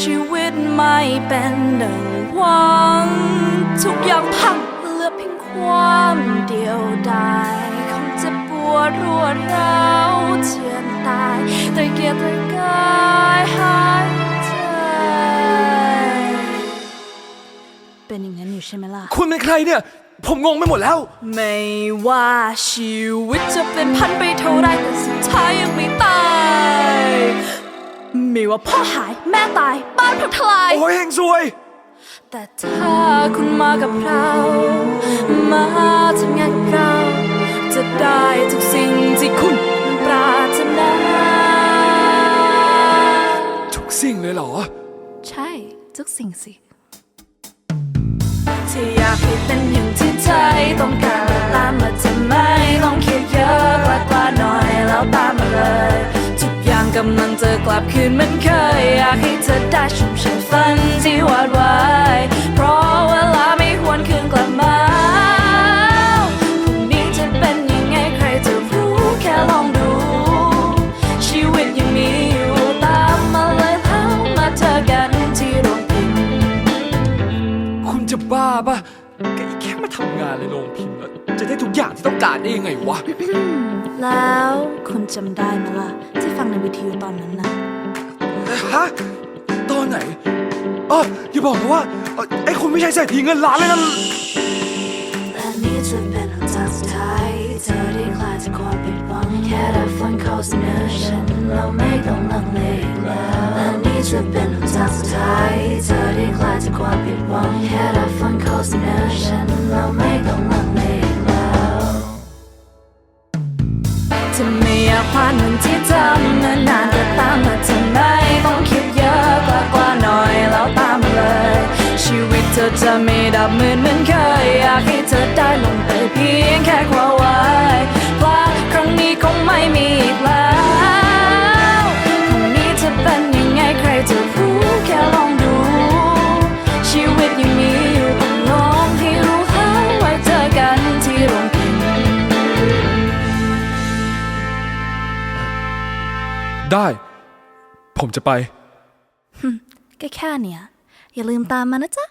ชีวิตไม่เป็นดังหวัง ทุกอย่างพังเหลือเพียงความเดียวดายคงจะปวดรวดร้าวเชือนตายแตะเกียกตะกายหายใจเป็นอย่างนั้นอยู่ใช่ไหมล่ะ คุณเป็นใครเนี่ย ผมงงไปหมดแล้ว ไม่ว่าชีวิตจะเป็นพันไปเท่าไรแต่สุดท้ายยังไม่ตาย ว่าพ่อหายแม่ตาย บ้านพังทลาย โอ้ยเฮงซวย แต่ถ้าคุณมากับเรา มาทำงานกับเรา จะได้ทุกสิ่งที่คุณปรารถนา ทุกสิ่งเลยเหรอ ใช่ทุกสิ่งสิที่อยากให้เป็นอย่างที่ใจต้องการ จะกลับคืนเหมือนเคย อยากให้เธอได้ชุ่มชื่นฝันที่วาดไว้ เพราะเวลาไม่หวนคืนกลับมาพรุ่งนี้จะเป็นยังไงใครจะรู้แค่ลองดู ชีวิตยังมีอยู่ตามมาเลยแล้วมาเจอกันที่โรงพิมพ์คุณจะบ้าปะ แกแค่มาทำงานในโรงพิมพ์แล้วจะได้ทุกอย่างที่ต้องการได้ยังไงวะ แล้วคุณจำได้ไหมล่ะ ที่ฟังในวิทยุตอนนั้นนะฮะ ตอนไหนเอออย่าบอกนะว่าเอ่อไอ้คุณไม่ใช่เศรษฐีเงินล้านเลยนะและนี่จะเป็นหนทางสุดท้ายที่เธอได้คลายจากความผิดหวังแค่ได้ฟังข้อเสนอฉันเราไม่ต้องลังเล จะเป็นหนทางสุดท้ายที่เธอได้คลายจากความผิดหวังแค่ได้ฟังข้อเสนอฉันเราไม่ต้องลังเลอีกแล้วจะไม่อยากผ่านวันที่ทำมานานแต่ตามมาทำไมต้องคิดเยอะกว่ากว่าหน่อยแล้วตามมาเลย ชีวิตเธอจะไม่ดับเหมือนเหมือนเคยอยากให้เธอได้ลงไปเพียงแค่ความไว้ ได้ ผมจะไป ก็แค่เนี่ย อย่าลืมตามมานะจ๊ะ